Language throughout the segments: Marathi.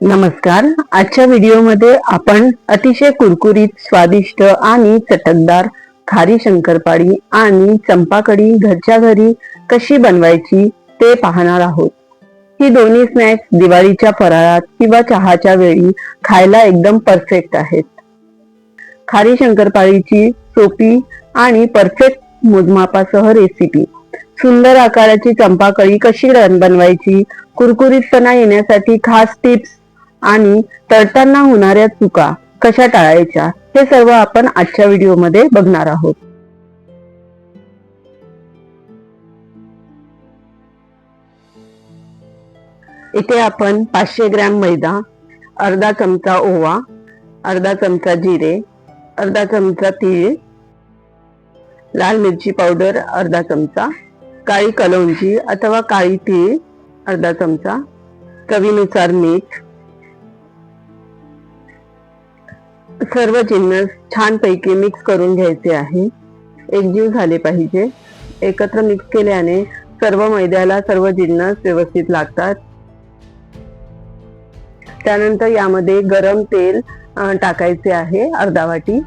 नमस्कार. आजच्या व्हिडिओमध्ये आपण अतिशय कुरकुरीत स्वादिष्ट आणि चटकदार खारी शंकरपाळी आणि चंपाकडी घरच्या घरी कशी बनवायची ते पाहणार आहोत. ही दोन्ही स्नॅक्स दिवाळीच्या फराळात किंवा चहाच्या वेळी खायला एकदम परफेक्ट आहेत. खारी शंकरपाळीची सोपी आणि परफेक्ट मोजमापासह रेसिपी सुंदर आकाराची चंपाकळी कशी रन- बनवायची कुरकुरीतपणा येण्यासाठी खास टिप्स आणि तळताना होणाऱ्या चुका कशा टाळायच्या हे सर्व आपण आजच्या व्हिडिओमध्ये बघणार आहोत. इथे आपण पाचशे ग्रॅम मैदा अर्धा चमचा ओवा अर्धा चमचा जिरे अर्धा चमचा तीळ लाल मिरची पावडर अर्धा चमचा काळी कलौंजी अथवा काळी तीळ अर्धा चमचा चवीनुसार मीठ. सर्व जिन्नस छानपैकी मिक्स करून घ्यायचे आहे. एकजीव झाले पाहिजे. एकत्र मिक्स केल्याने सर्व मैद्याला सर्व जिन्नस व्यवस्थित लागतात. त्यानंतर यामध्ये गरम तेल टाकायचे आहे अर्धा वाटी.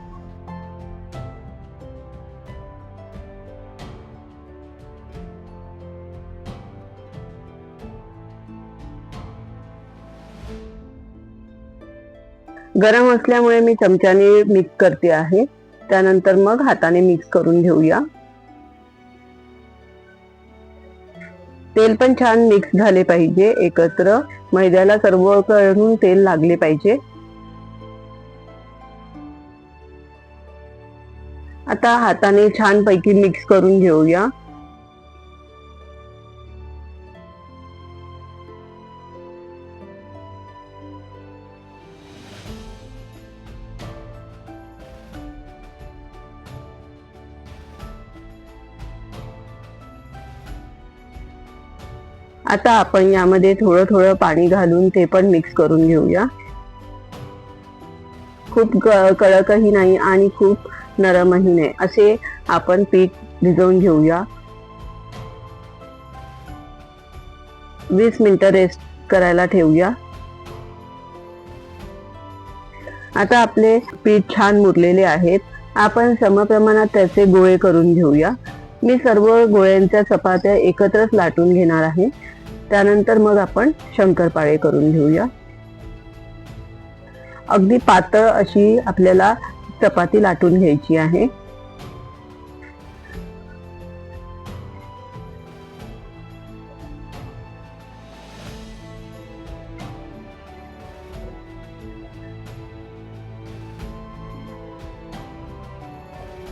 गरम असल्यामुळे मी चमच्याने मिक्स करते आहे. त्यानंतर मग हाताने मिक्स करून घेऊया. तेल पण छान मिक्स झाले पाहिजे. एकत्र मैद्याला सर्व करून तेल लागले पाहिजे. आता हाताने छान पैकी मिक्स करून घेऊया. आता आपण यामध्ये थोडं थोडं पाणी घालून ते पण मिक्स करून घेऊया. खूप कळकही कडकही नाही आणि खूप नरमही नाही. असे आपण पीठ भिजवून घेऊया. वीस मिनटं रेस्ट करायला ठेवूया. आता आपले पीठ छान मुरलेले आहेत. आपण समप्रमाणात त्याचे गोळे करून घेऊया. मी सर्व गोळ्यांच्या चपात्या एकत्रच लाटून घेणार आहे. त्यानंतर मग आपण शंकरपाळे करून घेऊया. अगदी पातळ अशी आपल्याला चपाती लाटून घ्यायची आहे.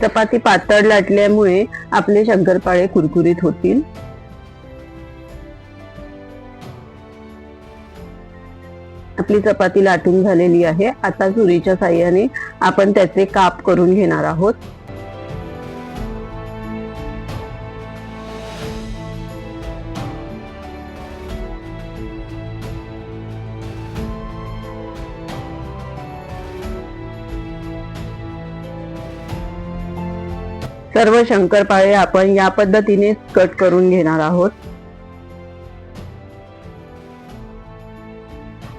चपाती पातळ लाटल्यामुळे आपले शंकरपाळे कुरकुरीत होतील. आपली चपाती लाटून झालेली आहे. आता चुरीच्या साह्याने आपण त्याचे काप करून घेणार आहोत. सर्व शंकरपाळे आपण या पद्धतीने कट करून घेणार आहोत.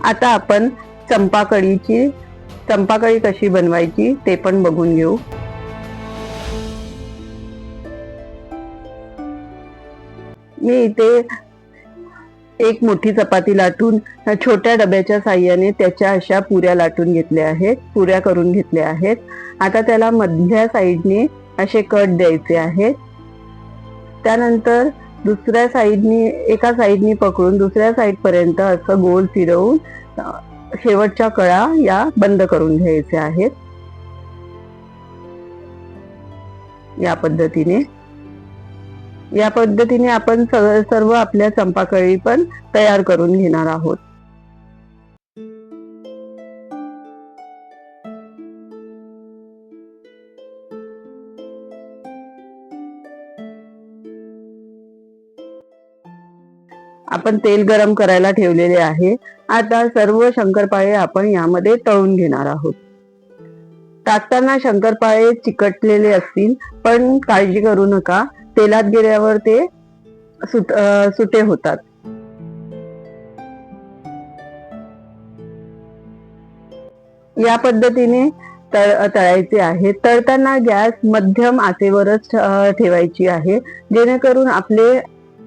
आता आपण चंपाकळीची चंपाकळी कशी बनवायची ते पण बघून घेऊ. मी इथे एक मोठी चपाती लाटून छोट्या डब्याच्या साह्याने त्याच्या अशा पुऱ्या लाटून घेतल्या आहेत पुऱ्या करून घेतल्या आहेत. आता त्याला मधल्या साईडने असे कट द्यायचे आहेत. त्यानंतर दुसऱ्या साईडनी एका साईडनी पकडून दुसऱ्या साईड पर्यंत असं गोल फिरवून शेवटच्या कळा या बंद करून घ्यायच्या आहेत. या पद्धतीने. या पद्धतीने आपण सर्व आपल्या चंपाकळी पण तयार करून घेणार आहोत. आपण तेल गरम करायला ठेवलेले आहे. आता सर्व शंकरपाळे आपण यामध्ये तळून घेणार आहोत. टाकताना शंकरपाळे चिकटलेले असतील पण काळजी करू नका. तेलात गेल्यावर ते सुट सुटे होतात. या पद्धतीने तळ तळायचे आहे. तळताना गॅस मध्यम आचेवरच ठेवायची आहे. जेणेकरून आपले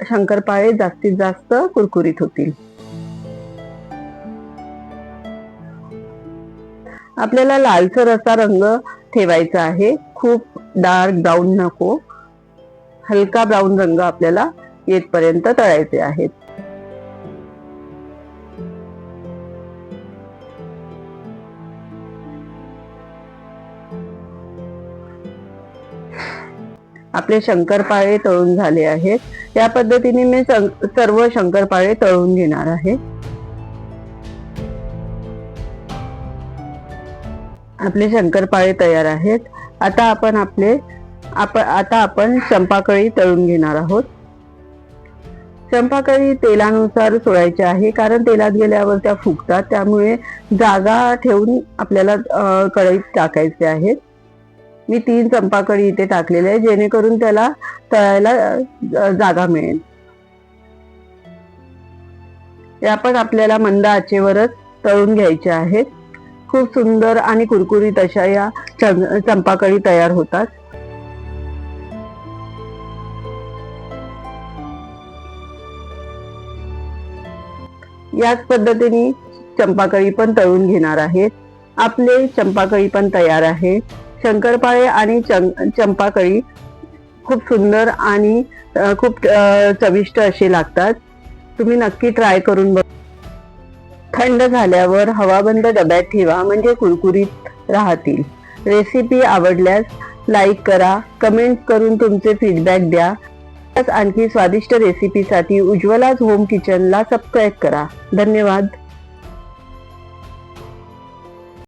शंकरपाळे जास्तीत जास्त कुरकुरीत होतील. आपल्याला लालसर असा रंग ठेवायचा आहे. खूप डार्क ब्राऊन नको. हलका ब्राऊन रंग आपल्याला येतपर्यंत तळायचे आहेत. आपले शंकरपाळे तळून झाले आहेत. या पद्धतीने मी सर्व शंकरपाळे तळून घेणार आहे. आपले शंकरपाळे तयार आहेत. आता आपण आपले आप आता आपण चंपाकळी तळून घेणार आहोत. चंपाकळी तेलानुसार सोडायची आहे कारण तेलात गेल्यावर त्या फुगतात. त्यामुळे जागा ठेवून आपल्याला कढईत टाकायचे आहेत. मी तीन चंपाकळी इथे टाकलेले आहे जेणेकरून त्याला तळायला जागा मिळेल. या पण आपल्याला मंद आचेवरच तळून घ्यायच्या आहेत. खूप सुंदर आणि कुरकुरीत अशा या चंपाकळी तयार होतात. याच पद्धतीने चंपाकळी पण तळून घेणार आहेत. आपले चंपाकळी पण तयार आहे. शंकरपाळे आणि चंपाकळी खूप सुंदर आणि खूप चविष्ट असे लागतात. तुम्ही नक्की ट्राय करून बघ. थंड झाल्यावर हवाबंद डब्यात ठेवा म्हणजे कुरकुरीत राहतील. रेसिपी आवडल्यास लाईक करा कमेंट करून तुमचे फीडबॅक द्या. आणखी स्वादिष्ट रेसिपीसाठी उज्ज्वलाज होम किचनला सबस्क्राईब करा. धन्यवाद.